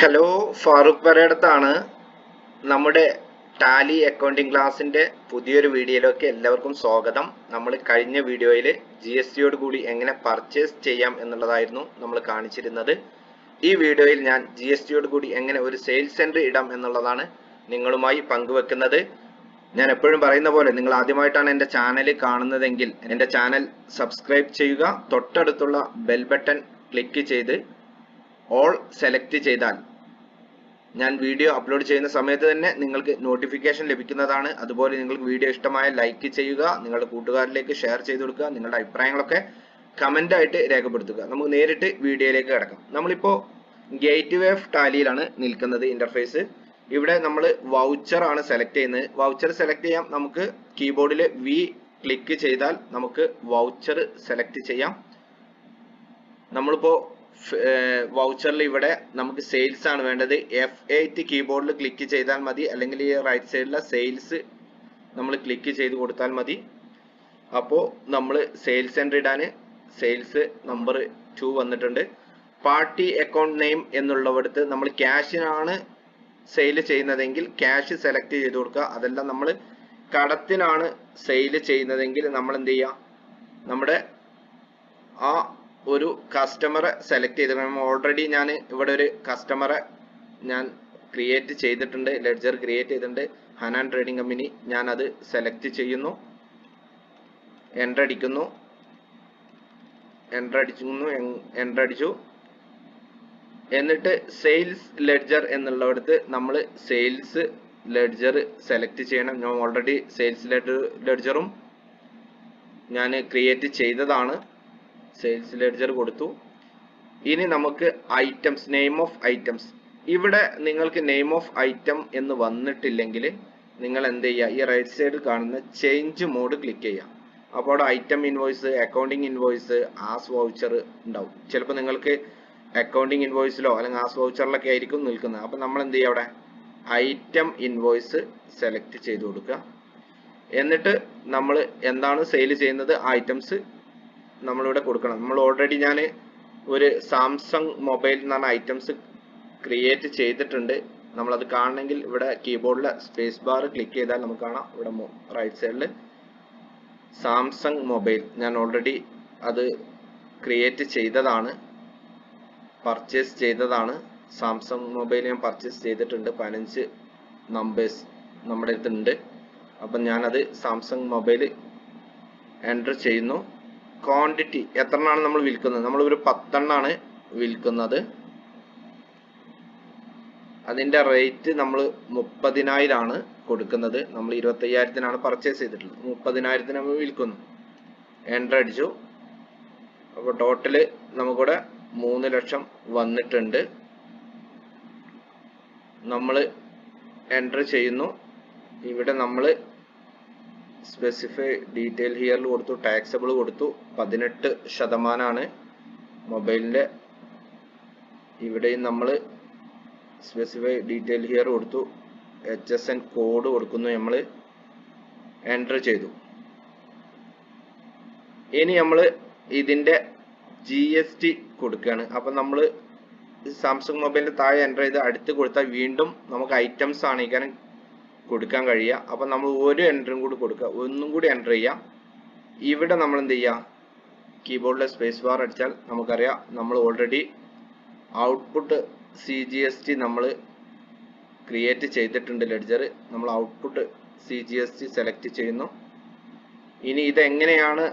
Hello Farooq പരേടത്താണ് നമ്മുടെ Tally accounting ക്ലാസ്സിന്റെ പുതിയൊരു വീഡിയോയിലേക്ക് എല്ലാവർക്കും സ്വാഗതം. നമ്മൾ കഴിഞ്ഞ വീഡിയോയിൽ ജി എസ് ടിയോട് കൂടി എങ്ങനെ പർച്ചേസ് ചെയ്യാം എന്നുള്ളതായിരുന്നു നമ്മൾ കാണിച്ചിരുന്നത്. ഈ വീഡിയോയിൽ ഞാൻ ജി എസ് ടിയോട് കൂടി എങ്ങനെ ഒരു സെയിൽസ് സെന്റർ ഇടാം എന്നുള്ളതാണ് നിങ്ങളുമായി പങ്കുവെക്കുന്നത്. ഞാൻ എപ്പോഴും പറയുന്ന പോലെ നിങ്ങൾ ആദ്യമായിട്ടാണ് എന്റെ ചാനൽ കാണുന്നതെങ്കിൽ എന്റെ ചാനൽ സബ്സ്ക്രൈബ് ചെയ്യുക. തൊട്ടടുത്തുള്ള ബെൽ ബട്ടൺ ക്ലിക്ക് ചെയ്ത് ഓൾ സെലക്ട് ചെയ്താൽ ഞാൻ വീഡിയോ അപ്ലോഡ് ചെയ്യുന്ന സമയത്ത് തന്നെ നിങ്ങൾക്ക് നോട്ടിഫിക്കേഷൻ ലഭിക്കുന്നതാണ്. അതുപോലെ നിങ്ങൾക്ക് വീഡിയോ ഇഷ്ടമായ ലൈക്ക് ചെയ്യുക നിങ്ങളുടെ കൂട്ടുകാരിലേക്ക് ഷെയർ ചെയ്ത് കൊടുക്കുക നിങ്ങളുടെ അഭിപ്രായങ്ങളൊക്കെ കമന്റ് ആയിട്ട് രേഖപ്പെടുത്തുക. നമുക്ക് നേരിട്ട് വീഡിയോയിലേക്ക് കിടക്കാം. നമ്മളിപ്പോൾ ഗേറ്റ് വേ ഓഫ് ടാലിയിലാണ് നിൽക്കുന്നത് ഇന്റർഫേസ് ഇവിടെ നമ്മൾ വൗച്ചർ ആണ് സെലക്ട് ചെയ്യുന്നത്. വൗച്ചർ സെലക്ട് ചെയ്യാം. നമുക്ക് കീബോർഡിൽ വി ക്ലിക്ക് ചെയ്താൽ നമുക്ക് വൗച്ചർ സെലക്ട് ചെയ്യാം. നമ്മളിപ്പോ വൗച്ചറിൽ ഇവിടെ നമുക്ക് സെയിൽസ് ആണ് വേണ്ടത്. എഫ് എയ്റ്റ് കീബോർഡിൽ ക്ലിക്ക് ചെയ്താൽ മതി. അല്ലെങ്കിൽ ഈ റൈറ്റ് സൈഡിലെ സെയിൽസ് നമ്മൾ ക്ലിക്ക് ചെയ്ത് കൊടുത്താൽ മതി. അപ്പോൾ നമ്മൾ സെയിൽസ് എൻട്രി ഇടാൻ സെയിൽസ് നമ്പർ ടു വന്നിട്ടുണ്ട്. പാർട്ടി അക്കൗണ്ട് നെയിം എന്നുള്ളവിടത്ത് നമ്മൾ ക്യാഷിനാണ് സെയിൽ ചെയ്യുന്നതെങ്കിൽ ക്യാഷ് സെലക്ട് ചെയ്ത് കൊടുക്കുക. അതെല്ലാം നമ്മൾ കടത്തിനാണ് സെയിൽ ചെയ്യുന്നതെങ്കിൽ നമ്മൾ എന്ത് ചെയ്യുക നമ്മുടെ ആ ഒരു കസ്റ്റമറെ സെലക്ട് ചെയ്തിട്ടുണ്ട്. ഓൾറെഡി ഞാൻ ഇവിടെ ഒരു കസ്റ്റമറെ ഞാൻ ക്രിയേറ്റ് ചെയ്തിട്ടുണ്ട്. ലെഡ്ജർ ക്രിയേറ്റ് ചെയ്തിട്ടുണ്ട്. ഹനാൻ ട്രേഡിംഗ് കമ്പനി ഞാൻ അത് സെലക്ട് ചെയ്യുന്നു. എന്റർ അടിക്കുന്നു. എന്റർ അടിക്കുന്നു. എന്റർ അടിച്ചു. എന്നിട്ട് സെയിൽസ് ലെഡ്ജർ എന്നുള്ളടത്ത് നമ്മൾ സെയിൽസ് ലെഡ്ജർ സെലക്ട് ചെയ്യണം. ഞാൻ ഓൾറെഡി സെയിൽസ് ലെഡ്ജറും ഞാൻ ക്രിയേറ്റ് ചെയ്തതാണ്. സെയിൽസ് ലെഡ്ജർ കൊടുത്തു. ഇനി നമുക്ക് ഐറ്റംസ് നെയിം ഓഫ് ഐറ്റംസ് ഇവിടെ നിങ്ങൾക്ക് നെയിം ഓഫ് ഐറ്റം എന്ന് വന്നിട്ടില്ലെങ്കിൽ നിങ്ങൾ എന്ത് ചെയ്യുക? ഈ റൈറ്റ് സൈഡ് കാണുന്ന ചേഞ്ച് മോഡ് ക്ലിക്ക് ചെയ്യുക. അപ്പോൾ അവിടെ item invoice accounting invoice as voucher ഉണ്ടാവും. ചിലപ്പോൾ നിങ്ങൾക്ക് അക്കൗണ്ടിങ് ഇൻവോയ്സിലോ അല്ലെങ്കിൽ ആസ് വൗച്ചറിലൊക്കെ ആയിരിക്കും നിൽക്കുന്നത്. അപ്പോൾ നമ്മൾ എന്ത് ചെയ്യുക അവിടെ? ഐറ്റം ഇൻവോയ്സ് സെലക്ട് ചെയ്ത് കൊടുക്കുക. എന്നിട്ട് നമ്മൾ എന്താണ് സെയിൽ ചെയ്യുന്നത്? ഐറ്റംസ് നമ്മളിവിടെ കൊടുക്കണം. നമ്മൾ ഓൾറെഡി ഞാൻ ഒരു സാംസങ് മൊബൈൽ എന്നാണ് ഐറ്റംസ് ക്രിയേറ്റ് ചെയ്തിട്ടുണ്ട്. നമ്മളത് കാണണമെങ്കിൽ ഇവിടെ കീബോർഡിലെ സ്പേസ് ബാർ ക്ലിക്ക് ചെയ്താൽ നമുക്ക് കാണാം. ഇവിടെ റൈറ്റ് സൈഡിൽ സാംസങ് മൊബൈൽ ഞാൻ ഓൾറെഡി അത് ക്രിയേറ്റ് ചെയ്തതാണ്. പർച്ചേസ് ചെയ്തതാണ്. സാംസങ് മൊബൈൽ ഞാൻ പർച്ചേസ് ചെയ്തിട്ടുണ്ട്. പതിനഞ്ച് നമ്പേഴ്സ് നമ്മുടെ അടുത്തുണ്ട്. അപ്പം ഞാനത് സാംസങ് മൊബൈൽ എന്റർ ചെയ്യുന്നു. ക്വാണ്ടിറ്റി എത്ര എണ്ണമാണ് നമ്മൾ വിൽക്കുന്നത്? നമ്മൾ ഒരു പത്തെണ്ണാണ് വിൽക്കുന്നത്. അതിന്റെ റേറ്റ് നമ്മൾ മുപ്പതിനായിരമാണ് കൊടുക്കുന്നത്. നമ്മൾ ഇരുപത്തയ്യായിരത്തിനാണ് പർച്ചേസ് ചെയ്തിട്ടുള്ളത്. മുപ്പതിനായിരത്തിന് നമ്മൾ വിൽക്കുന്നു. എന്റർ അടിച്ചു. അപ്പോൾ ടോട്ടൽ നമുക്കിവിടെ മൂന്ന് ലക്ഷം വന്നിട്ടുണ്ട്. നമ്മൾ എന്റർ ചെയ്യുന്നു. ഇവിടെ നമ്മൾ സ്പെസിഫൈ ഡീറ്റെയിൽ ഹിയറിൽ കൊടുത്തു ടാക്സബിൾ കൊടുത്തു പതിനെട്ട് ശതമാനമാണ് മൊബൈലിന്റെ ഇവിടെയും നമ്മൾ സ്പെസിഫൈ ഡീറ്റെയിൽ ഹിയർ കൊടുത്തു എച്ച് എസ് എൻ കോഡ് കൊടുക്കുന്നു നമ്മൾ എന്റർ ചെയ്തു. ഇനി നമ്മൾ ഇതിന്റെ ജി എസ് ടി കൊടുക്കുകയാണ്. അപ്പം നമ്മൾ സാംസങ് മൊബൈലിന്റെ താഴെ എന്റർ ചെയ്ത് അടുത്ത് കൊടുത്താൽ വീണ്ടും നമുക്ക് ഐറ്റംസ് ആണ്. കാരണം കൊടുക്കാൻ കഴിയുക. അപ്പം നമ്മൾ ഒരു എൻട്രിയും കൂടി കൊടുക്കുക. ഒന്നും കൂടി എന്റർ ചെയ്യുക. ഇവിടെ നമ്മൾ എന്ത് ചെയ്യുക? കീബോർഡിലെ സ്പേസ് ബാർ അടിച്ചാൽ നമുക്കറിയാം നമ്മൾ already output C G S T നമ്മൾ ക്രിയേറ്റ് ചെയ്തിട്ടുണ്ട് ലെഡ്ജർ നമ്മൾ output C G S T select ചെയ്യുന്നു. ഇനി ഇതെങ്ങനെയാണ്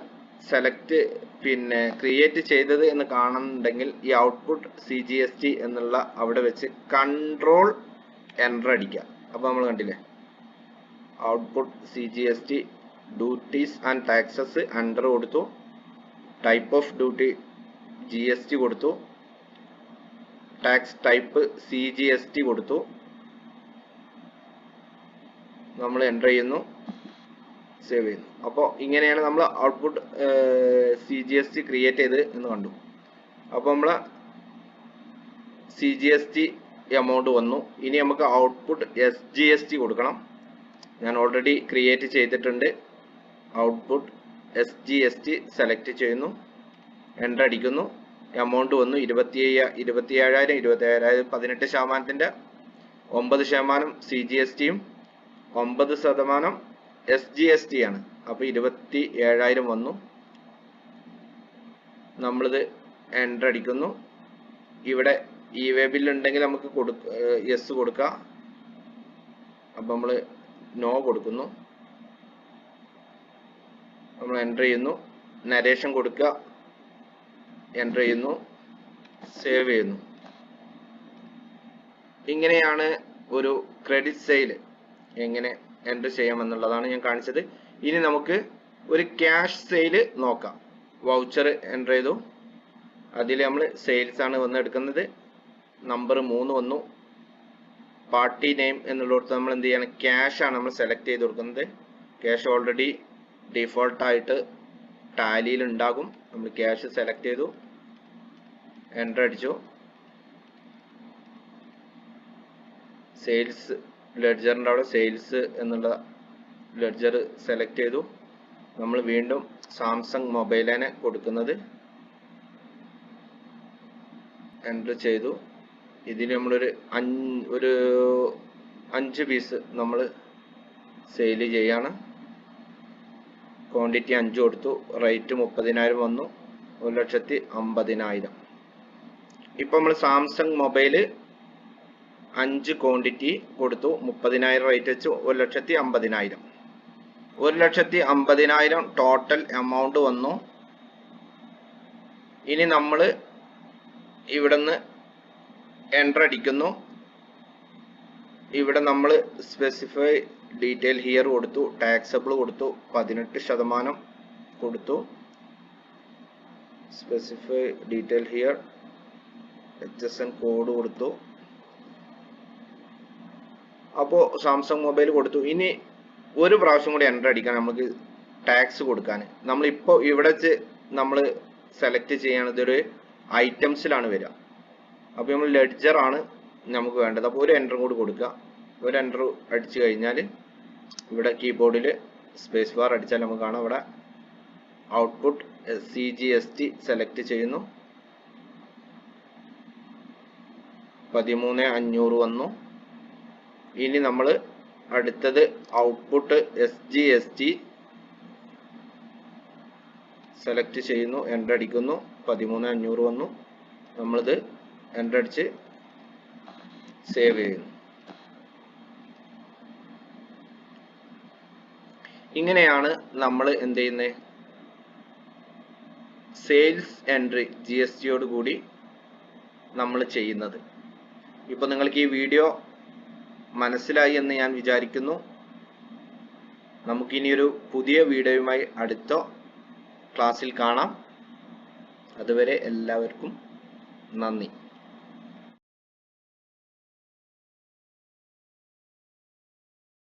സെലക്ട് പിന്നെ ക്രിയേറ്റ് ചെയ്തത് എന്ന് കാണുന്നുണ്ടെങ്കിൽ ഈ output C G S T എന്നുള്ള അവിടെ വെച്ച് കൺട്രോൾ എന്റർ അടിക്കുക. അപ്പോൾ നമ്മൾ കണ്ടില്ലേ? Output C G S T duties and taxes under കൊടുത്തു. Type of duty G S T കൊടുത്തു. Tax type C G S T കൊടുത്തു. നമ്മൾ എന്റർ ചെയ്യുന്നു. സേവ് ചെയ്യുന്നു. അപ്പോൾ ഇങ്ങനെയാണ് നമ്മൾ output C G S T create ചെയ്ത് എന്ന് കണ്ടു. അപ്പോൾ നമ്മൾ C G S T amount വന്നു. ഇനി നമുക്ക് output S G S T കൊടുക്കണം. ഞാൻ ഓൾറെഡി ക്രിയേറ്റ് ചെയ്തിട്ടുണ്ട്. Output S G S T select ചെയ്യുന്നു. എന്റർ അടിക്കുന്നു. എമൗണ്ട് വന്നു ഇരുപത്തി ഇരുപത്തി ഏഴായിരം ഇരുപത്തി ഏഴായിരം പതിനെട്ട് ശതമാനത്തിന്റെ ഒമ്പത് ശതമാനം സി ജി എസ് ടിയും ഒമ്പത് ശതമാനം എസ് ജി എസ് ടി ആണ്. അപ്പോൾ ഇരുപത്തി ഏഴായിരം വന്നു. നമ്മളിത് എന്റർ അടിക്കുന്നു. ഇവിടെ ഇ വേ ബില്ലുണ്ടെങ്കിൽ നമുക്ക് കൊടുക്ക എസ് കൊടുക്കാം. അപ്പം നമ്മൾ നോ കൊടുക്കുന്നു. നമ്മൾ എന്റർ ചെയ്യുന്നു. നരേഷൻ കൊടുക്കുക. എന്റർ ചെയ്യുന്നു. സേവ് ചെയ്യുന്നു. ഇങ്ങനെയാണ് ഒരു ക്രെഡിറ്റ് സെയിൽ എങ്ങനെ എന്റർ ചെയ്യാമെന്നുള്ളതാണ് ഞാൻ കാണിച്ചത്. ഇനി നമുക്ക് ഒരു ക്യാഷ് സെയിൽ നോക്കാം. വൗച്ചർ എന്റർ ചെയ്തു. അതിൽ നമ്മൾ സെയിൽസ് ആണ് വന്ന് എടുക്കുന്നത്. നമ്പർ മൂന്ന് വന്നു. പാർട്ടി നെയിം എന്നുള്ളിടത്ത് നമ്മൾ എന്ത് ചെയ്യണം? ക്യാഷ് ആണ് നമ്മൾ സെലക്ട് ചെയ്ത് കൊടുക്കുന്നത്. ക്യാഷ് ഓൾറെഡി ഡിഫോൾട്ട് ആയിട്ട് ടാലിയിൽ ഉണ്ടാകും. നമ്മൾ ക്യാഷ് സെലക്ട് ചെയ്തു. എന്റർ അടിച്ചു. സെയിൽസ് ലെഡ്ജറിന്റെ അവിടെ സെയിൽസ് എന്നുള്ള ലെഡ്ജർ സെലക്ട് ചെയ്തു. നമ്മൾ വീണ്ടും സാംസങ് മൊബൈലിനെ കൊടുക്കുന്നത്. എന്റർ ചെയ്തു. ഇതിൽ നമ്മളൊരു അഞ്ച് ഒരു അഞ്ച് പീസ് നമ്മൾ സെയിൽ ചെയ്യാണ്. ക്വാണ്ടിറ്റി അഞ്ച് കൊടുത്തു. റേറ്റ് മുപ്പതിനായിരം വന്നു. ഒരു ലക്ഷത്തി അമ്പതിനായിരം. ഇപ്പം നമ്മൾ സാംസങ് മൊബൈൽ അഞ്ച് ക്വാണ്ടിറ്റി കൊടുത്തു. മുപ്പതിനായിരം റേറ്റ് വെച്ച്. ഒരു ലക്ഷത്തി അമ്പതിനായിരം. ഒരു ലക്ഷത്തി അമ്പതിനായിരം ടോട്ടൽ എമൗണ്ട് വന്നു. ഇനി നമ്മൾ ഇവിടുന്ന് എന്റർ അടിക്കുന്നു. ഇവിടെ നമ്മൾ സ്പെസിഫൈ ഡീറ്റെയിൽ ഹിയർ കൊടുത്തു ടാക്സബിൾ കൊടുത്തു പതിനെട്ട് ശതമാനം കൊടുത്തു. Specify detail here H S N code കൊടുത്തു. അപ്പോൾ സാംസങ് മൊബൈൽ കൊടുത്തു. ഇനി ഒരു പ്രാവശ്യം കൂടി എന്റർ അടിക്കാൻ നമുക്ക് ടാക്സ് കൊടുക്കാൻ. നമ്മളിപ്പോൾ ഇവിടെ നമ്മൾ സെലക്ട് ചെയ്യണത് ഒരു ഐറ്റംസിലാണ് വരിക. അപ്പോൾ നമ്മൾ ലെഡ്ജർ ആണ് നമുക്ക് വേണ്ടത്. അപ്പോൾ ഒരു എന്റർ കൂടി കൊടുക്കുക. ഒരു എന്റർ അടിച്ചു കഴിഞ്ഞാൽ ഇവിടെ കീബോർഡിൽ സ്പേസ് ബാർ അടിച്ചാൽ നമുക്ക് കാണാം ഇവിടെ output C G S T select ചെയ്യുന്നു. പതിമൂന്ന് അഞ്ഞൂറ് വന്നു. ഇനി നമ്മൾ അടുത്തത് output S G S T select ചെയ്യുന്നു എന്റർ അടിക്കുന്നു. പതിമൂന്ന് അഞ്ഞൂറ് വന്നു. നമ്മളിത് എന്റർ അടിച്ച് സേവ് ചെയ്യുന്നു ഇങ്ങനെയാണ് നമ്മൾ എന്ത് ചെയ്യുന്നത് സെയിൽസ് എൻട്രി ജി എസ് ടിയോട് കൂടി നമ്മൾ ചെയ്യുന്നത്. ഇപ്പൊ നിങ്ങൾക്ക് ഈ വീഡിയോ മനസ്സിലായി എന്ന് ഞാൻ വിചാരിക്കുന്നു. നമുക്കിനിയൊരു പുതിയ വീഡിയോയുമായി അടുത്ത ക്ലാസ്സിൽ കാണാം. അതുവരെ എല്ലാവർക്കും നന്ദി.